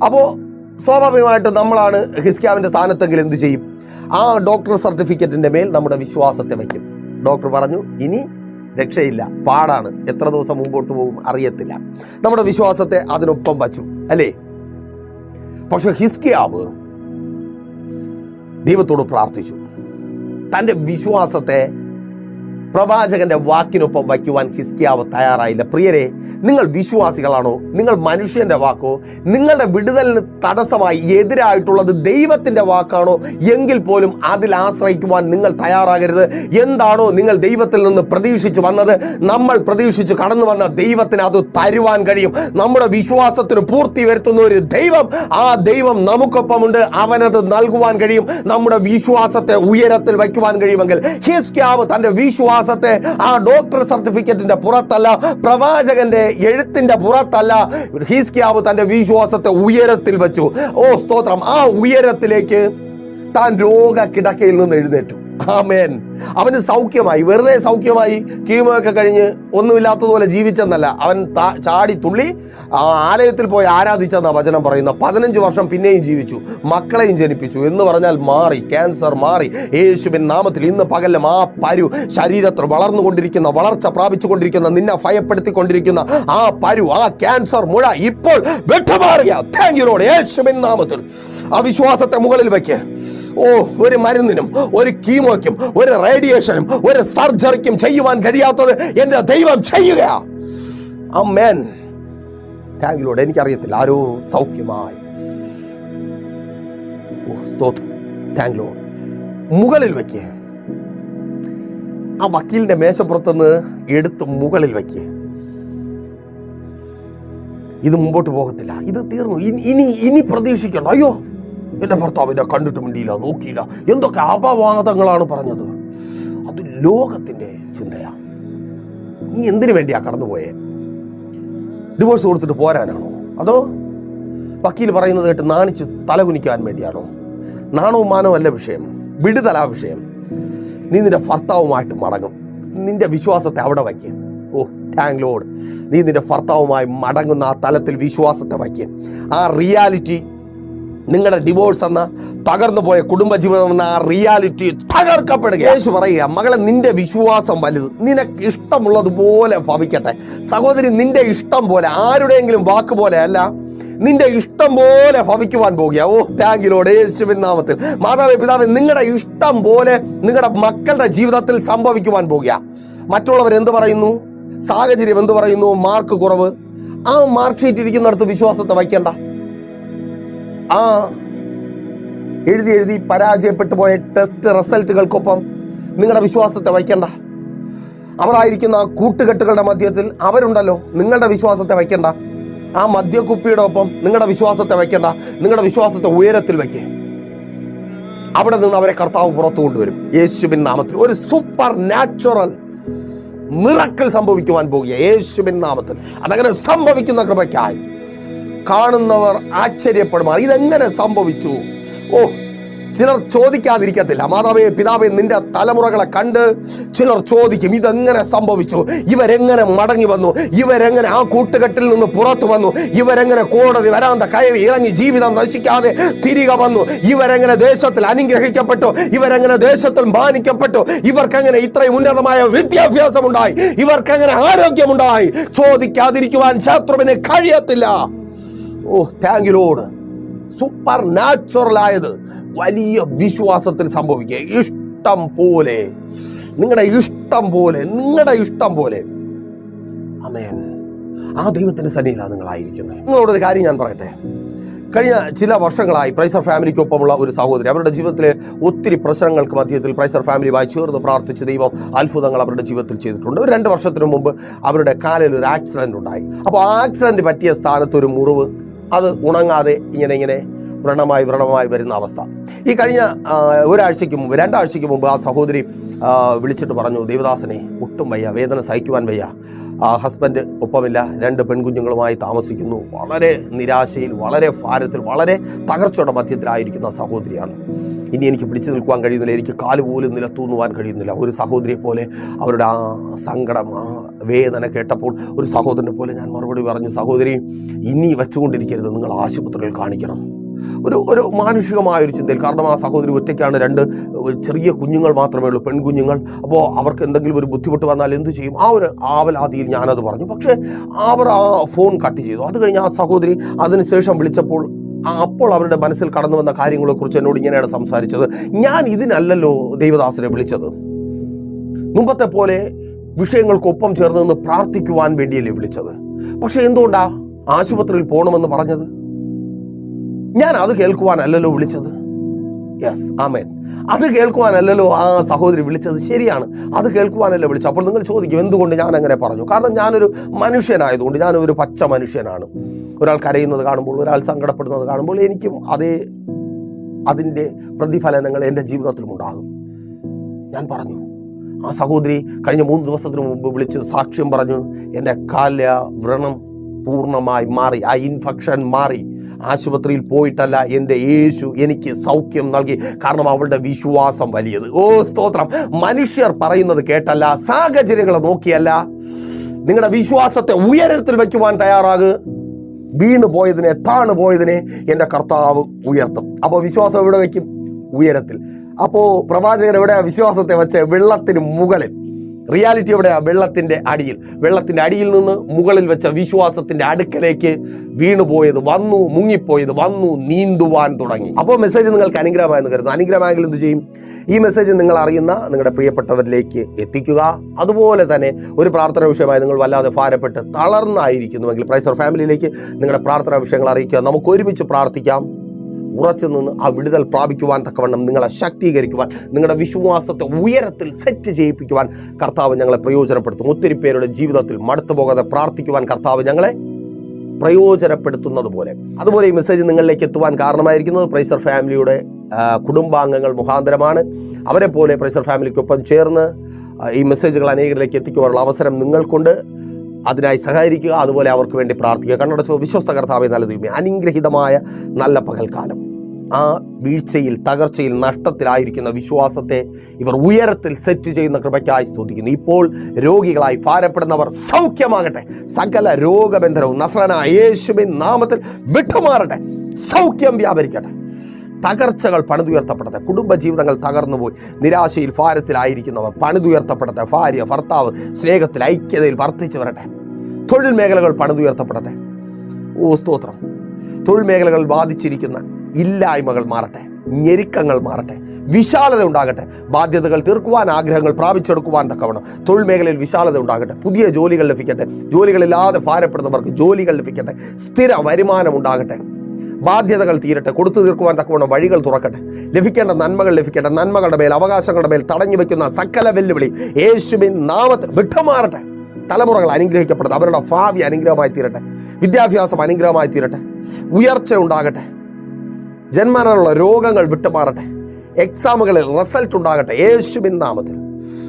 അപ്പോൾ സ്വാഭാവികമായിട്ട് നമ്മളാണ് ഹിസ്ക്യാവിന്റെ സ്ഥാനത്തെങ്കിൽ എന്തു ചെയ്യും? ആ ഡോക്ടർ സർട്ടിഫിക്കറ്റിന്റെ മേൽ നമ്മുടെ വിശ്വാസത്തെ വയ്ക്കും. ഡോക്ടർ പറഞ്ഞു ഇനി രക്ഷയില്ല പാടാണ്. എത്ര ദിവസം മുമ്പോട്ട് പോകും അറിയത്തില്ല. നമ്മുടെ വിശ്വാസത്തെ അതിനൊപ്പം വച്ചു. അല്ലേ? പക്ഷെ ഹിസ്കിയാവ് ദൈവത്തോട് പ്രാർത്ഥിച്ചു. തന്റെ വിശ്വാസത്തെ പ്രവാചകന്റെ വാക്കിനൊപ്പം വയ്ക്കുവാൻ ഹിസ്കിയാവ് തയ്യാറായില്ല. പ്രിയരെ നിങ്ങൾ വിശ്വാസികളാണോ? നിങ്ങൾ മനുഷ്യന്റെ വാക്കോ? നിങ്ങളുടെ വിടുതലിന് തടസ്സമായി എതിരായിട്ടുള്ളത് ദൈവത്തിന്റെ വാക്കാണോ? എങ്കിൽ പോലും അതിൽ ആശ്രയിക്കുവാൻ നിങ്ങൾ തയ്യാറാകരുത്. എന്താണോ നിങ്ങൾ ദൈവത്തിൽ നിന്ന് പ്രതീക്ഷിച്ചു വന്നത്? നമ്മൾ പ്രതീക്ഷിച്ച് കടന്നു വന്ന ദൈവത്തിന് അത് തരുവാൻ കഴിയും. നമ്മുടെ വിശ്വാസത്തിന് പൂർത്തി വരുത്തുന്ന ഒരു ദൈവം ആ ദൈവം നമുക്കൊപ്പമുണ്ട്. അവനത് നൽകുവാൻ കഴിയും. നമ്മുടെ വിശ്വാസത്തെ ഉയരത്തിൽ വയ്ക്കുവാൻ കഴിയുമെങ്കിൽ ഹിസ്ക്യാവ് തന്റെ വിശ്വാസത്തെ ആ ഡോക്ടർ സർട്ടിഫിക്കറ്റിന്റെ പുറത്തല്ല പ്രവാചകന്റെ എഴുത്തിന്റെ പുറത്തല്ല. ഹിസ്കിയാവ് തന്റെ വിശ്വാസത്തെ ഉയരത്തിൽ വെച്ചു. ഓ സ്തോത്രം ആ ഉയരത്തിലേക്ക് താൻ രോഗ കിടക്കയിൽ നിന്ന് എഴുന്നേറ്റു. ആമേൻ. അവന് സൗഖ്യമായി വെറുതെ സൗഖ്യമായി കീമൊക്കെ കഴിഞ്ഞ് ഒന്നുമില്ലാത്തതുപോലെ ജീവിച്ചെന്നല്ല. അവൻ ചാടി തുള്ളി ആ ആലയത്തിൽ പോയി ആരാധിച്ചെന്ന വചനം പറയുന്ന പതിനഞ്ച് വർഷം പിന്നെയും ജീവിച്ചു മക്കളെയും ജനിപ്പിച്ചു എന്ന് പറഞ്ഞാൽ മാറി ക്യാൻസർ മാറി. യേശുവിൻ നാമത്തിൽ ഇന്ന് പകലും ആ പരു ശരീരത്തിൽ വളർന്നുകൊണ്ടിരിക്കുന്ന വളർച്ച പ്രാപിച്ചുകൊണ്ടിരിക്കുന്ന നിന്നെ ഭയപ്പെടുത്തിക്കൊണ്ടിരിക്കുന്ന ആ പരു ആ ക്യാൻസർ മുഴ ഇപ്പോൾ യേശുവിൻ നാമത്തിൽ. ആ വിശ്വാസത്തെ മുകളിൽ വയ്ക്ക് ഓ ഒരു മരുന്നിനും ഒരു കീമോയ്ക്കും ഒരു റേഡിയേഷനും ഒരു സർജറിക്കും ചെയ്യുവാൻ കഴിയാത്തത് എന്റെ ദൈവം ചെയ്യുക അമ്മേൻ. താങ്ക് യു ലോഡ് എനിക്കറിയത്തില്ല ആരോ സൗഖ്യമായി. ഓ സ്തോത്രം. താങ്ക് ലോഡ് മുകളിൽ വയ്ക്കുക ആ വക്കീലിന്റെ മേശപ്പുറത്തുനിന്ന് എടുത്ത് മുകളിൽ വയ്ക്കുക ഇത് മുമ്പോട്ട് പോകത്തില്ല. ഇത് തീർന്നു. ഇനി ഇനി പ്രതീക്ഷിക്കണ്ട. അയ്യോ എന്റെ ഭർത്താവിനെ കണ്ടിട്ട് മിണ്ടിയില്ല നോക്കിയില്ല. എന്തൊക്കെ അപവാദങ്ങളാണ് പറഞ്ഞത്? അത് ലോകത്തിന്റെ ചിന്തയാണ് നീ എന്തിനു വേണ്ടിയാ കടന്നുപോയേ? ഡിവോഴ്സ് കൊടുത്തിട്ട് പോരാനാണോ? അതോ വക്കീൽ പറയുന്നത് കേട്ട് നാണിച്ച് തലകുനിക്കാൻ വേണ്ടിയാണോ? നാണവും മാനവും അല്ല വിഷയം. വിടുതലാ വിഷയം. നീ നിന്റെ ഭർത്താവുമായിട്ട് മടങ്ങും. നിന്റെ വിശ്വാസത്തെ അവിടെ വയ്ക്കും. ഓ താങ്ക് ലോഡ് നീ നിന്റെ ഭർത്താവുമായി മടങ്ങുന്ന ആ തലത്തിൽ വിശ്വാസത്തെ വയ്ക്കും. ആ റിയാലിറ്റി നിങ്ങളുടെ ഡിവോഴ്സ് എന്ന തകർന്നു പോയ കുടുംബജീവിതം എന്ന ആ റിയാലിറ്റി തകർക്കപ്പെടുക യേശു പറയുക മകളെ നിന്റെ വിശ്വാസം വലുത്. നിനക്ക് ഇഷ്ടമുള്ളതുപോലെ ഭവിക്കട്ടെ. സഹോദരി നിന്റെ ഇഷ്ടം പോലെ ആരുടെയെങ്കിലും വാക്ക് പോലെ അല്ല നിന്റെ ഇഷ്ടം പോലെ ഭവിക്കുവാൻ പോകുക. ഓ താങ്കിലോട് യേശുവിൻ നാമത്തിൽ. മാതാവേ പിതാവേ നിങ്ങളുടെ ഇഷ്ടം പോലെ നിങ്ങളുടെ മക്കളുടെ ജീവിതത്തിൽ സംഭവിക്കുവാൻ പോകുക. മറ്റുള്ളവർ എന്ത് പറയുന്നു? സാഹചര്യം എന്ത് പറയുന്നു? മാർക്ക് കുറവ്. ആ മാർക്ക് ഷീറ്റ് ഇരിക്കുന്നിടത്ത് വിശ്വാസത്തെ വയ്ക്കണ്ട. ആ എഴുതി എഴുതി പരാജയപ്പെട്ടു പോയ ടെസ്റ്റ് റിസൾട്ടുകൾക്കൊപ്പം നിങ്ങളുടെ വിശ്വാസത്തെ വയ്ക്കണ്ട. അവരായിരിക്കുന്ന ആ കൂട്ടുകെട്ടുകളുടെ മധ്യത്തിൽ അവരുണ്ടല്ലോ നിങ്ങളുടെ വിശ്വാസത്തെ വയ്ക്കണ്ട. ആ മദ്യക്കുപ്പിയുടെ ഒപ്പം നിങ്ങളുടെ വിശ്വാസത്തെ വയ്ക്കണ്ട. നിങ്ങളുടെ വിശ്വാസത്തെ ഉയരത്തിൽ വയ്ക്കുക അവിടെ നിന്ന് അവരെ കർത്താവ് പുറത്തു കൊണ്ടുവരും. യേശുബിൻ നാമത്തിൽ. ഒരു സൂപ്പർ നാച്ചുറൽ മിറക്കിൾ സംഭവിക്കുവാൻ പോകുക. യേശുബിൻ നാമത്തിൽ. അതങ്ങനെ സംഭവിക്കുന്ന കൃപയ്ക്കായി. കാണുന്നവർ ആശ്ചര്യപ്പെടുമാർ. ഇതെങ്ങനെ സംഭവിച്ചു? ഓ ചിലർ ചോദിക്കാതിരിക്കത്തില്ല. മാതാവേ പിതാവേ നിന്റെ തലമുറകളെ കണ്ട് ചിലർ ചോദിക്കും ഇതെങ്ങനെ സംഭവിച്ചു? ഇവരെങ്ങനെ മടങ്ങി വന്നു? ഇവരെങ്ങനെ ആ കൂട്ടുകെട്ടിൽ നിന്ന് പുറത്തു വന്നു? ഇവരെങ്ങനെ കോടതി വരാന്ത കയറി ഇറങ്ങി ജീവിതം നശിക്കാതെ തിരികെ വന്നു? ഇവരെങ്ങനെ ദേശത്തിൽ അനുഗ്രഹിക്കപ്പെട്ടു? ഇവരെങ്ങനെ ദേശത്തിൽ മാനിക്കപ്പെട്ടു? ഇവർക്കെങ്ങനെ ഇത്രയും ഉന്നതമായ വിദ്യാഭ്യാസം ഉണ്ടായി ഇവർക്കെങ്ങനെ ആരോഗ്യമുണ്ടായി? ചോദിക്കാതിരിക്കുവാൻ ശത്രുവിന് കഴിയത്തില്ല. Oh thank you Lord supernatural ആയത് വലിയ വിശ്വാസത്തിൽ സംഭവിക്കുക. ഇഷ്ടം പോലെ നിങ്ങളുടെ ഇഷ്ടം പോലെ നിങ്ങളുടെ ഇഷ്ടം പോലെ. അമേൻ ആ ദൈവത്തിന്റെ സന്നിധിയിലാണ് നിങ്ങളായിരിക്കുന്നത് നിങ്ങളോടൊരു കാര്യം ഞാൻ പറയട്ടെ. കഴിഞ്ഞ ചില വർഷങ്ങളായി പ്രൈസർ ഫാമിലിക്കൊപ്പമുള്ള ഒരു സഹോദരി അവരുടെ ജീവിതത്തിലെ ഒത്തിരി പ്രശ്നങ്ങൾക്ക് മധ്യത്തിൽ പ്രൈസർ ഫാമിലിയുമായി ചേർന്ന് പ്രാർത്ഥിച്ച് ദൈവം അത്ഭുതങ്ങൾ അവരുടെ ജീവിതത്തിൽ ചെയ്തിട്ടുണ്ട്. ഒരു രണ്ട് വർഷത്തിന് മുമ്പ് അവരുടെ കാലിൽ ഒരു ആക്സിഡന്റ് ഉണ്ടായി. അപ്പോൾ ആ ആക്സിഡന്റ് പറ്റിയ സ്ഥാനത്ത് ഒരു മുറിവ് അത് ഉണങ്ങാതെ ഇങ്ങനെ ഇങ്ങനെ വ്രണമായി വ്രണമായി വരുന്ന അവസ്ഥ. ഈ കഴിഞ്ഞ ഒരാഴ്ചയ്ക്ക് മുമ്പ് രണ്ടാഴ്ചയ്ക്ക് മുമ്പ് ആ സഹോദരി വിളിച്ചിട്ട് പറഞ്ഞു ദേവദാസനെ ഒട്ടും വയ്യ വേദന സഹിക്കുവാൻ വയ്യ. ആ ഹസ്ബൻഡ് ഒപ്പമില്ല രണ്ട് പെൺകുഞ്ഞുങ്ങളുമായി താമസിക്കുന്നു. വളരെ നിരാശയിൽ വളരെ ഭാരത്തിൽ വളരെ തകർച്ചയുടെ മധ്യത്തിലായിരിക്കുന്ന സഹോദരിയാണ്. ഇനി എനിക്ക് പിടിച്ചു നിൽക്കുവാൻ കഴിയുന്നില്ല. എനിക്ക് കാൽ പോലും നിലത്തൂന്നുവാൻ കഴിയുന്നില്ല. ഒരു സഹോദരിയെ പോലെ അവരുടെ ആ സങ്കടം ആ വേദന കേട്ടപ്പോൾ ഒരു സഹോദരനെ പോലെ ഞാൻ മറുപടി പറഞ്ഞു സഹോദരി ഇനി വെച്ചുകൊണ്ടിരിക്കരുത്. നിങ്ങൾ ആശുപത്രിയിൽ കാണിക്കണം. ഒരു ഒരു മാനുഷികമായ ഒരു ചിന്തയിൽ കാരണം ആ സഹോദരി ഒറ്റയ്ക്കാണ്. രണ്ട് ചെറിയ കുഞ്ഞുങ്ങൾ മാത്രമേ ഉള്ളൂ പെൺകുഞ്ഞുങ്ങൾ. അപ്പോൾ അവർക്ക് എന്തെങ്കിലും ഒരു ബുദ്ധിമുട്ട് വന്നാൽ എന്തു ചെയ്യും? ആ ഒരു ആവലാതിയിൽ ഞാനത് പറഞ്ഞു. പക്ഷേ അവർ ആ ഫോൺ കട്ട് ചെയ്തു. അത് കഴിഞ്ഞ് ആ സഹോദരി അതിനുശേഷം വിളിച്ചപ്പോൾ അപ്പോൾ അവരുടെ മനസ്സിൽ കടന്നു വന്ന കാര്യങ്ങളെക്കുറിച്ച് എന്നോട് ഇങ്ങനെയാണ് സംസാരിച്ചത്. ഞാൻ ഇതിനല്ലല്ലോ ദൈവദാസനെ വിളിച്ചത്. മുമ്പത്തെ പോലെ വിഷയങ്ങൾക്കൊപ്പം ചേർന്ന് നിന്ന് പ്രാർത്ഥിക്കുവാൻ വേണ്ടിയല്ലേ വിളിച്ചത്. പക്ഷെ എന്തുകൊണ്ടാ ആശുപത്രിയിൽ പോകണമെന്ന് പറഞ്ഞത്? ഞാൻ അത് കേൾക്കുവാനല്ലല്ലോ വിളിച്ചത്. യെസ് ആമേൻ അത് കേൾക്കുവാനല്ലല്ലോ ആ സഹോദരി വിളിച്ചത് ശരിയാണ്. അത് കേൾക്കുവാനല്ലേ വിളിച്ചു അപ്പോൾ നിങ്ങൾ ചോദിക്കും എന്തുകൊണ്ട് ഞാൻ അങ്ങനെ പറഞ്ഞു? കാരണം ഞാനൊരു മനുഷ്യനായതുകൊണ്ട് ഞാനൊരു പച്ച മനുഷ്യനാണ്. ഒരാൾ കരയുന്നത് കാണുമ്പോൾ ഒരാൾ സങ്കടപ്പെടുന്നത് കാണുമ്പോൾ എനിക്കും അതേ അതിന്റെ പ്രതിഫലനങ്ങൾ എന്റെ ജീവിതത്തിലും ഉണ്ടാകും. ഞാൻ പറഞ്ഞു ആ സഹോദരി കഴിഞ്ഞ മൂന്ന് ദിവസത്തിന് മുമ്പ് വിളിച്ച് സാക്ഷ്യം പറഞ്ഞു എന്റെ കാല വ്രണം പൂർണമായി മാറി ആ ഇൻഫെക്ഷൻ മാറി. ആശുപത്രിയിൽ പോയിട്ടല്ല എന്റെ യേശു എനിക്ക് സൗഖ്യം നൽകി. കാരണം അവളുടെ വിശ്വാസം വലിയത്. ഓ സ്തോത്രം. മനുഷ്യർ പറയുന്നത് കേട്ടല്ല സാഹചര്യങ്ങളെ നോക്കിയല്ല. നിങ്ങളുടെ വിശ്വാസത്തെ ഉയരത്തിൽ വയ്ക്കുവാൻ തയ്യാറാകുക വീണു പോയതിനെ താണു പോയതിനെ എന്റെ കർത്താവ് ഉയർത്തും. അപ്പോൾ വിശ്വാസം എവിടെ വയ്ക്കും? ഉയരത്തിൽ. അപ്പോൾ പ്രവാചകൻ എവിടെ വിശ്വാസത്തെ വെച്ച്? വെള്ളത്തിന് മുകളിൽ. റിയാലിറ്റി എവിടെയാ വെള്ളത്തിന്റെ അടിയിൽ. വെള്ളത്തിന്റെ അടിയിൽ നിന്ന് മുകളിൽ വെച്ച വിശ്വാസത്തിന്റെ അടുക്കലേക്ക് വീണുപോയത് വന്നു മുങ്ങിപ്പോയത് വന്നു നീന്തുവാൻ തുടങ്ങി. അപ്പോൾ മെസ്സേജ് നിങ്ങൾക്ക് അനുഗ്രഹമായെന്ന് കരുതുന്നു. അനുഗ്രഹമായെങ്കിൽ എന്ത് ചെയ്യും? ഈ മെസ്സേജ് നിങ്ങൾ അറിയുന്ന നിങ്ങളുടെ പ്രിയപ്പെട്ടവരിലേക്ക് എത്തിക്കുക. അതുപോലെ തന്നെ ഒരു പ്രാർത്ഥന വിഷയമായി നിങ്ങൾ വല്ലാതെ ഭാരപ്പെട്ട് തളർന്നായിരിക്കുന്നുവെങ്കിൽ പ്രൈസർ ഫാമിലിയിലേക്ക് നിങ്ങളുടെ പ്രാർത്ഥനാ വിഷയങ്ങൾ അറിയിക്കുക. നമുക്ക് ഒരുമിച്ച് പ്രാർത്ഥിക്കാം. ഉറച്ചു നിന്ന് ആ വിടുതൽ പ്രാപിക്കുവാൻ തക്കവണ്ണം നിങ്ങളെ ശാക്തീകരിക്കുവാൻ നിങ്ങളുടെ വിശ്വാസത്തെ ഉയരത്തിൽ സെറ്റ് ചെയ്യിപ്പിക്കുവാൻ കർത്താവ് ഞങ്ങളെ പ്രയോജനപ്പെടുത്തും. ഒത്തിരി പേരുടെ ജീവിതത്തിൽ മടുത്തു പോകാതെ പ്രാർത്ഥിക്കുവാൻ കർത്താവ് ഞങ്ങളെ പ്രയോജനപ്പെടുത്തുന്നത് പോലെ അതുപോലെ ഈ മെസ്സേജ് നിങ്ങളിലേക്ക് എത്തുവാൻ കാരണമായിരിക്കുന്നത് പ്രൈസർ ഫാമിലിയുടെ കുടുംബാംഗങ്ങൾ മുഖാന്തരമാണ്. അവരെ പോലെ പ്രൈസർ ഫാമിലിക്കൊപ്പം ചേർന്ന് ഈ മെസ്സേജുകൾ അനേകരിലേക്ക് എത്തിക്കുവാനുള്ള അവസരം നിങ്ങൾക്കുണ്ട്. അതിനായി സഹകരിക്കുക അതുപോലെ അവർക്ക് വേണ്ടി പ്രാർത്ഥിക്കുക. കണ്ണടച്ചോ വിശ്വസ്ത കർത്താവെ നല്ല ദൈവമേ അനുഗ്രഹീതമായ നല്ല പകൽക്കാലം. ആ വീഴ്ചയിൽ തകർച്ചയിൽ നഷ്ടത്തിലായിരിക്കുന്ന വിശ്വാസത്തെ ഇവർ ഉയരത്തിൽ സെറ്റ് ചെയ്യുന്ന കൃപയ്ക്കായി സ്തുതിക്കുന്നു. ഇപ്പോൾ രോഗികളായി ഭാരപ്പെടുന്നവർ സൗഖ്യമാകട്ടെ. സകല രോഗബന്ധനവും നസ്രന യേശുവിൻ നാമത്തിൽ വിട്ടുമാറട്ടെ. സൗഖ്യം വ്യാപരിക്കട്ടെ. തകർച്ചകൾ പണിതുയർത്തപ്പെടട്ടെ. കുടുംബജീവിതങ്ങൾ തകർന്നുപോയി. നിരാശയിൽ ഭാരത്തിലായിരിക്കുന്നവർ പണിതുയർത്തപ്പെടട്ടെ. ഭാര്യ ഭർത്താവ് സ്നേഹത്തിൽ ഐക്യതയിൽ വർദ്ധിച്ചു വരട്ടെ. തൊഴിൽ മേഖലകൾ പണിതുയർത്തപ്പെടട്ടെ. ഓ സ്തോത്രം. തൊഴിൽ മേഖലകൾ ബാധിച്ചിരിക്കുന്ന ഇല്ലായ്മകൾ മാറട്ടെ ഞെരുക്കങ്ങൾ മാറട്ടെ വിശാലത ഉണ്ടാകട്ടെ ബാധ്യതകൾ തീർക്കുവാൻ ആഗ്രഹങ്ങൾ പ്രാപിച്ചെടുക്കുവാൻ തക്കവണ്ണം തൊഴിൽ മേഖലയിൽ വിശാലത ഉണ്ടാകട്ടെ പുതിയ ജോലികൾ ലഭിക്കട്ടെ ജോലികളില്ലാതെ ഭാരപ്പെടുന്നവർക്ക് ജോലികൾ ലഭിക്കട്ടെ സ്ഥിര വരുമാനം ഉണ്ടാകട്ടെ ബാധ്യതകൾ തീരട്ടെ കൊടുത്തു തീർക്കുവാൻ തക്കവണ്ണം വഴികൾ തുറക്കട്ടെ ലഭിക്കേണ്ട നന്മകൾ ലഭിക്കട്ടെ നന്മകളുടെ മേൽ അവകാശങ്ങളുടെ മേൽ തടഞ്ഞു വെക്കുന്ന സകല വെല്ലുവിളി യേശുവിൻ നാമത്തിൽ വിട്ടുമാറട്ടെ തലമുറകൾ അനുഗ്രഹിക്കപ്പെടട്ടെ അവരുടെ ഭാവി അനുഗ്രഹമായി തീരട്ടെ വിദ്യാഭ്യാസം അനുഗ്രഹമായി തീരട്ടെ ഉയർച്ച ഉണ്ടാകട്ടെ ജന്മനുള്ള രോഗങ്ങൾ വിട്ടുമാറട്ടെ. എക്സാമുകളിൽ റിസൾട്ട് ഉണ്ടാകട്ടെ. യേശുവിൻ നാമത്തിൽ.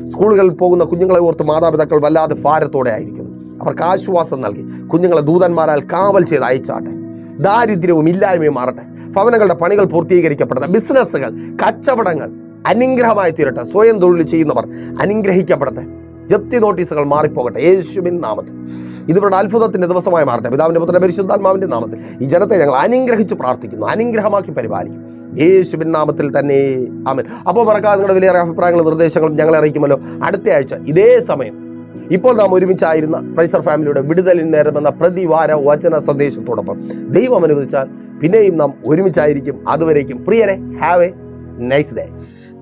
സ്കൂളുകളിൽ പോകുന്ന കുഞ്ഞുങ്ങളെ ഓർത്ത് മാതാപിതാക്കൾ വല്ലാതെ ഭാരത്തോടെ ആയിരിക്കുന്നു. അവർക്ക് ആശ്വാസം നൽകി. കുഞ്ഞുങ്ങളെ ദൂതന്മാരാൽ കാവൽ ചെയ്ത് അയച്ചാട്ടെ. ദാരിദ്ര്യവും ഇല്ലായ്മയും മാറട്ടെ. ഭവനങ്ങളുടെ പണികൾ പൂർത്തീകരിക്കപ്പെടട്ടെ. ബിസിനസ്സുകൾ കച്ചവടങ്ങൾ അനുഗ്രഹമായി തീരട്ടെ. സ്വയം തൊഴിൽ ചെയ്യുന്നവർ അനുഗ്രഹിക്കപ്പെടട്ടെ. ജപ്തി നോട്ടീസുകൾ മാറിപ്പോകട്ടെ. യേശുവിൻ നാമത്തിൽ. ഇതിവരുടെ അത്ഭുതത്തിന്റെ ദിവസമായി മാറട്ടെ. പിതാവിന്റെ പുത്രന്റെ പരിശുദ്ധാത്മാവിന്റെ നാമത്തിൽ. ഈ ജനത്തെ ഞങ്ങൾ അനുഗ്രഹിച്ച് പ്രാർത്ഥിക്കുന്നു. അനുഗ്രഹമാക്കി പരിപാലിക്കും. യേശുവിൻ നാമത്തിൽ തന്നെ. ആമൻ. അപ്പോൾ മറക്കാതെ നിങ്ങളുടെ വിലയേറെ അഭിപ്രായങ്ങളും നിർദ്ദേശങ്ങളും ഞങ്ങളെ അറിയിക്കുമല്ലോ. അടുത്ത ആഴ്ച ഇതേ സമയം ഇപ്പോൾ നാം ഒരുമിച്ചായിരുന്ന പ്രൈസർ ഫാമിലിയുടെ വിടുതലിന് നേരമെന്ന പ്രതിവാര വചന സന്ദേശത്തോടൊപ്പം ദൈവം അനുവദിച്ചാൽ പിന്നെയും നാം ഒരുമിച്ചായിരിക്കും. അതുവരേക്കും. പ്രിയരെ have a nice day